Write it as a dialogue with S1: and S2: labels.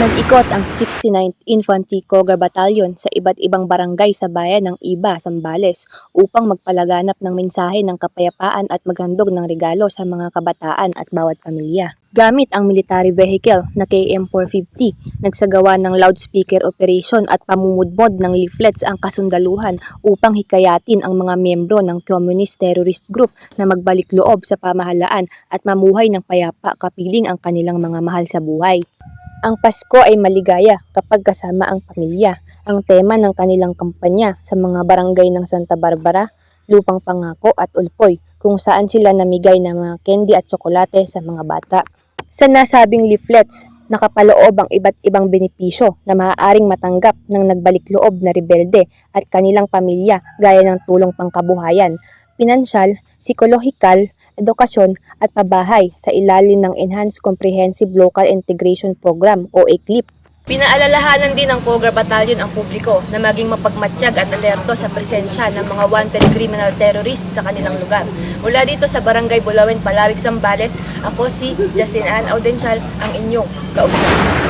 S1: Nag-ikot ang 69th Infantry Cogar Battalion sa iba't ibang barangay sa bayan ng Iba, Sambales upang magpalaganap ng mensahe ng kapayapaan at maghandog ng regalo sa mga kabataan at bawat pamilya. Gamit ang military vehicle na KM450, nagsagawa ng loudspeaker operation at pamumudmod ng leaflets ang kasundaluhan upang hikayatin ang mga miyembro ng communist terrorist group na magbalik loob sa pamahalaan at mamuhay ng payapa kapiling ang kanilang mga mahal sa buhay. Ang Pasko ay maligaya kapag kasama ang pamilya. Ang tema ng kanilang kampanya sa mga barangay ng Santa Barbara, Lupang Pangako at Ulpoy kung saan sila namigay ng mga candy at tsokolate sa mga bata. Sa nasabing leaflets, nakapaloob ang iba't ibang benepisyo na maaaring matanggap ng nagbalik loob na rebelde at kanilang pamilya gaya ng tulong pangkabuhayan, pinansyal, psikolohikal, edukasyon at pabahay sa ilalim ng Enhanced Comprehensive Local Integration Program o ECLIP. Pinaalalahanan din ng Cogra Battalion ang publiko na maging mapagmatsyag at alerto sa presensya ng mga wanted criminal terrorists sa kanilang lugar. Mula dito sa Barangay Bulawen, Palawig, Zambales, ako si Justin Ann Audensyal, ang inyong kaugnay.